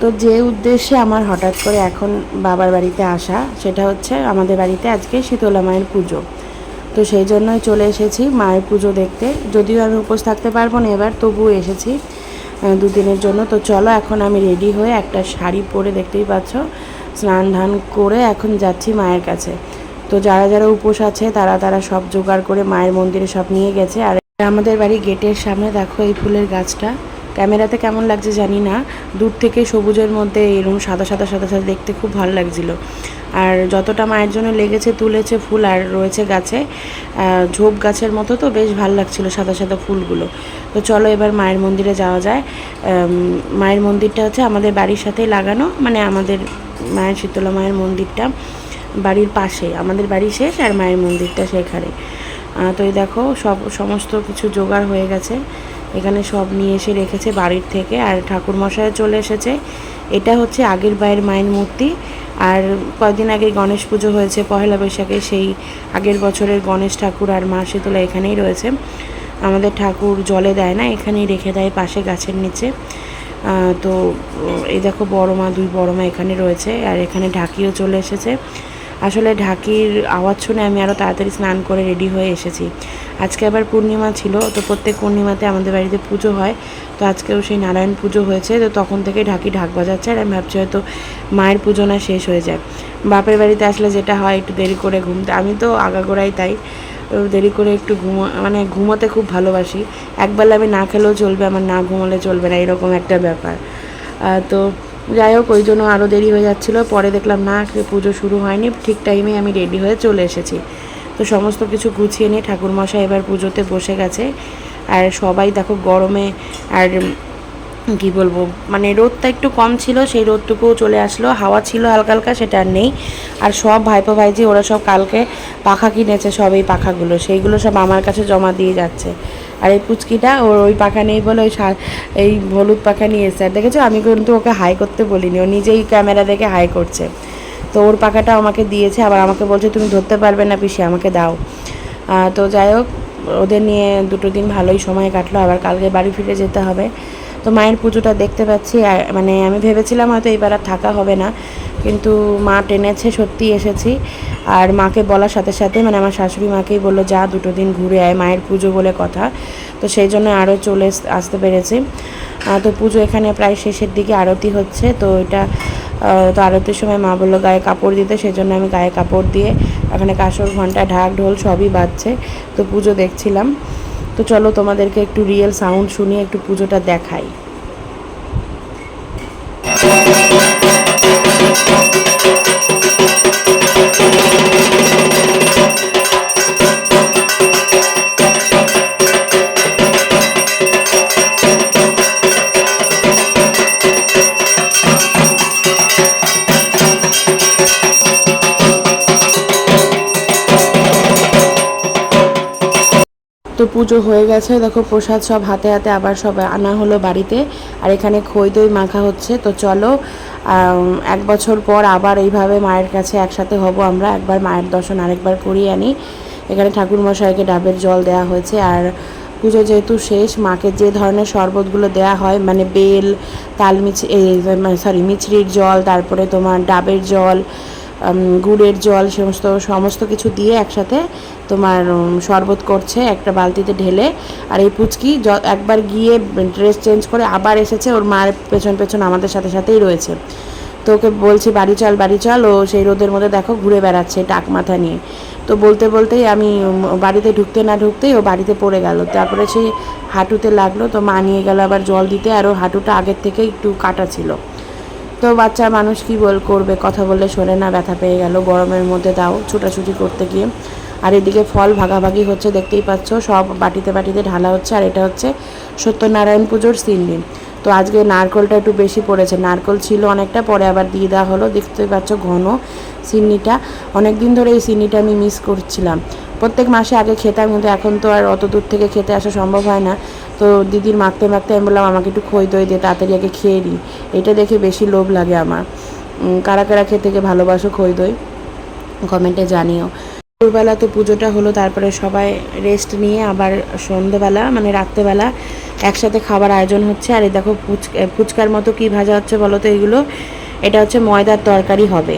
তো যে উদ্দেশ্যে আমার হঠাৎ করে এখন বাবার বাড়িতে আসা, সেটা হচ্ছে আমাদের বাড়িতে আজকে শীতলা মায়ের পুজো। তো সেই জন্যই চলে এসেছি মায়ের পুজো দেখতে। যদিও আমি উপোস থাকতে পারব না এবার, তবুও এসেছি দুদিনের জন্য। তো চলো এখন আমি রেডি হয়ে একটা শাড়ি পরে দেখতেই পাচ্ছ, স্নান ধান করে এখন যাচ্ছি মায়ের কাছে। তো যারা যারা উপোস আছে, তারা তারা সব জোগাড় করে মায়ের মন্দিরে সব নিয়ে গেছে। আর আমাদের বাড়ি গেটের সামনে, দেখো এই ফুলের গাছটা। ক্যামেরাতে কেমন লাগছে জানি না। দূর থেকে সবুজের মধ্যে এরকম সাদা সাদা সাদা সাদা দেখতে খুব ভালো লাগছিল। আর যতটা মায়ের জন্য লেগেছে, তুলেছে ফুল আর রয়েছে গাছে ঝোপ গাছের মতো তো বেশ ভালো লাগছিল সাদা সাদা ফুলগুলো। তো চলো এবার মায়ের মন্দিরে যাওয়া যায়। মায়ের মন্দিরটা হচ্ছে আমাদের বাড়ির সাথেই লাগানো মানে আমাদের মায়ের শীতলা মায়ের মন্দিরটা বাড়ির পাশে। আমাদের বাড়ি শেষ আর মায়ের মন্দিরটা সেখানে। তো এই দেখো সব, সমস্ত কিছু জোগাড় হয়ে গেছে। এখানে সব নিয়ে এসে রেখেছে বাড়ির থেকে আর ঠাকুর মশাই চলে এসেছে। এটা হচ্ছে আগের বাইয়ের মায়ের মূর্তি। আর কয়েকদিন আগে গণেশ পুজো হয়েছে, পহেলা বৈশাখে সেই আগের বছরের গণেশ ঠাকুর আর মা শীতলা এখানেই রয়েছে। আমাদের ঠাকুর জলে দেয় না, এখানেই রেখে দেয় পাশে গাছের নিচে। তো এই দেখো বড় মা, দুই বড় মা এখানে রয়েছে। আর এখানে ঢাকিও চলে এসেছে। আসলে ঢাকির আওয়াজ শুনে আমি আরও তাড়াতাড়ি স্নান করে রেডি হয়ে এসেছি। আজকে আবার পূর্ণিমা ছিল, তো প্রত্যেক পূর্ণিমাতে আমাদের বাড়িতে পুজো হয়। তো আজকেও সেই নারায়ণ পুজো হয়েছে, তো তখন থেকে ঢাকি ঢাক বাজাচ্ছে আর আমি ভাবছি হয়তো মায়ের পুজো না শেষ হয়ে যায়। বাপের বাড়িতে আসলে যেটা হয়, একটু দেরি করে ঘুমতে আমি তো আগাগোড়াই তাই। দেরি করে একটু ঘুমো মানে ঘুমোতে খুব ভালোবাসি। একবেলা আমি না খেলেও চলবে, আমার না ঘুমোলে চলবে না, এরকম একটা ব্যাপার। তো যাই হোক ওই জন্য আরও দেরি হয়ে যাচ্ছিল। পরে দেখলাম, না পুজো শুরু হয়নি। ঠিক টাইমে আমি রেডি হয়ে চলে এসেছি। তো সমস্ত কিছু গুছিয়ে নিয়ে ঠাকুরমশাই এবার পুজোতে বসে গেছে। আর সবাই দেখো গরমে, আর কি বলব মানে রোদটা একটু কম ছিল, সেই রোদটুকুও চলে আসলো। হাওয়া ছিল হালকা হালকা, সেটা আর নেই। আর সব ভাইপো ভাইজি, ওরা সব কালকে পাখা কিনেছে, সব এই পাখাগুলো। সেইগুলো সব আমার কাছে জমা দিয়ে যাচ্ছে। আর এই পুচকিটা, ওর ওই পাখা নেই বলে ওই এই হলুদ পাখা নিয়ে এসছে। আর দেখেছ, আমি কিন্তু ওকে হাই করতে বলিনি, ও নিজেই ক্যামেরা দেখে হাই করছে। তো ওর পাখাটা আমাকে দিয়েছে, আবার আমাকে বলছে, তুমি ধরতে পারবে না পিসি, আমাকে দাও। তো যাই হোক, ওদের নিয়ে দুটো দিন ভালোই সময় কাটলো। আবার কালকে বাড়ি ফিরে যেতে হবে। তো মায়ের পুজোটা দেখতে পাচ্ছি আর মানে আমি ভেবেছিলাম হয়তো এইবার আর থাকা হবে না, কিন্তু মা টেনেছে, সত্যি এসেছি। আর মাকে বলার সাথে সাথে মানে আমার শাশুড়ি মাকেই বলল, যা, দুটো দিন ঘুরে আয়, মায়ের পুজো বলে কথা। তো সেই জন্য আরও চলে আসতে পেরেছি। তো পুজো এখানে প্রায় শেষের দিকে আরতি হচ্ছে, তো এটা তো আরতির সময় মা বলল গায়ে কাপড় দিতে, সেই জন্য আমি গায়ে কাপড় দিয়ে এখানে কাসর ঘণ্টা, ঢাক, ঢোল সবই বাজছে, তো পুজো দেখছিলাম। তো চলো তোমাদেরকে একটু রিয়েল সাউন্ড শুনিয়ে একটু পুজোটা দেখাই। তো পুজো হয়ে গেছে। দেখো প্রসাদ সব হাতে হাতে আবার সব আনা হলো বাড়িতে। আর এখানে খই দই মাখা হচ্ছে। তো চলো এক বছর পর আবার এইভাবে মায়ের কাছে একসাথে হব আমরা। একবার মায়ের দর্শন আরেকবার করিয়ে আনি। এখানে ঠাকুর মশাইকে ডাবের জল দেওয়া হয়েছে। আর পুজো যেহেতু শেষ, মাকে যে ধরনের শরবতগুলো দেওয়া হয় মানে বেল, তাল মিছ সরি মিছরির জল, তারপরে তোমার ডাবের জল গুড়ের জল সমস্ত সমস্ত কিছু দিয়ে একসাথে তোমার শরবত করছে একটা বালতিতে ঢেলে। আর এই পুচকি একবার গিয়ে ড্রেস চেঞ্জ করে আবার এসেছে, ওর মার পেছন পেছন আমাদের সাথে সাথেই রয়েছে। তো ওকে বলছি, বাড়ি চল বাড়ি চল। ও সেই রোদের মধ্যে দেখো ঘুরে বেড়াচ্ছে টাক মাথা নিয়ে। তো বলতে বলতেই আমি বাড়িতে ঢুকতে না ঢুকতেই ও বাড়িতে পড়ে গেল। তারপরে সেই হাঁটুতে লাগল, তো মা নিয়ে গেল আবার জল দিতে, আর ও হাঁটুটা আগের থেকে একটু কাটা ছিল। তো বাচ্চা মানুষ কি বল করবে? কথা বললে শোনে না, ব্যথা পেয়ে গেল। গরমের মধ্যে দাও, ছুটাছুটি করতে গিয়ে। আর এদিকে ফল ভাগাভাগি হচ্ছে, দেখতেই পাচ্ছ, সব বাটিতে বাটিতে ঢালা হচ্ছে। আর এটা হচ্ছে সত্যনারায়ণ পুজোর সিন্নি তো আজকে নারকলটা একটু বেশি পড়েছে। নারকল ছিল অনেকটা, পরে আবার দিয়ে দেওয়া হলো। দেখতেই পাচ্ছ ঘন সিন্নিটা অনেক দিন ধরে এই সিন্নিটা আমি মিস করছিলাম। প্রত্যেক মাসে আগে খেতাম, কিন্তু এখন তো আর অত দূর থেকে খেতে আসা সম্ভব হয় না। তো দিদির মাখতে মাখতে আমি বললাম, আমাকে একটু খই দই দিয়ে তাড়াতাড়ি আগে খেয়ে নিই এটা দেখে বেশি লোভ লাগে আমার। কারা কারা খেতে ভালোবাসো খই দই, কমেন্টে জানিও। দুপুরবেলা তো পুজোটা হলো, তারপরে সবাই রেস্ট নিয়ে আবার সন্ধেবেলা মানে রাত্রেবেলা একসাথে খাবার আয়োজন হচ্ছে। আর এই দেখো ফুচকা ফুচকার মতো কি ভাজা হচ্ছে বলো তো এগুলো? এটা হচ্ছে ময়দার তরকারি হবে।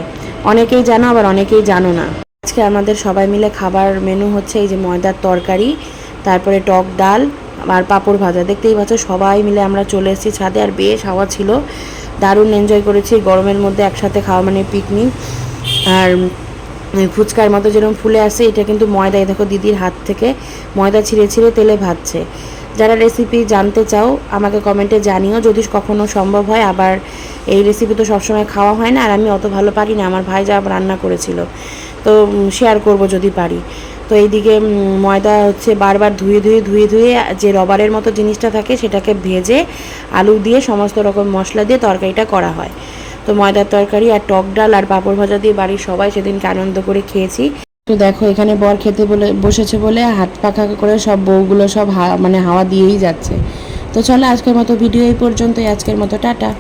অনেকেই জানো, আবার অনেকেই জানো না। আজকে আমাদের সবাই মিলে খাবার মেনু হচ্ছে এই যে ময়দার তরকারি, তারপরে টক ডাল আর পাঁপড় ভাজা। দেখতেই পাচ্ছ, সবাই মিলে আমরা চলে এসেছি ছাদে আর বেশ হাওয়া ছিল। দারুণ এনজয় করেছি গরমের মধ্যে একসাথে খাওয়া মানে পিকনিক আর ফুচকার মতো যেরকম ফুলে আসে, এটা কিন্তু ময়দা দেখো দিদির হাত থেকে ময়দা ছিঁড়ে ছিঁড়ে তেলে ভাজছে। যারা রেসিপি জানতে চাও, আমাকে কমেন্টে জানিও। যদি কখনো সম্ভব হয়, আবার এই রেসিপি তো সবসময় খাওয়া হয় না, আর আমি অত ভালো পারি না। আমার ভাই যা রান্না করেছিল। তো শেয়ার করব যদি পারি। তো এইদিকে ময়দা হচ্ছে বারবার ধুয়ে ধুয়ে ধুয়ে ধুয়ে যে রবারের মতো জিনিসটা থাকে সেটাকে ভেজে আলু দিয়ে সমস্ত রকম মশলা দিয়ে তরকারিটা করা হয়। তো ময়দার তরকারি আর টক ডাল আর পাঁপড় ভাজা দিয়ে বাড়ির সবাই সেদিনকে আনন্দ করে খেয়েছি। তো দেখো, এখানে বর খেতে বলে, বসেছে বলে হাত পাখা করে সব বউগুলো সব মানে হাওয়া দিয়েই যাচ্ছে। তো চলো আজকের মতো ভিডিও এই পর্যন্তই। আজকের মতো টাটা।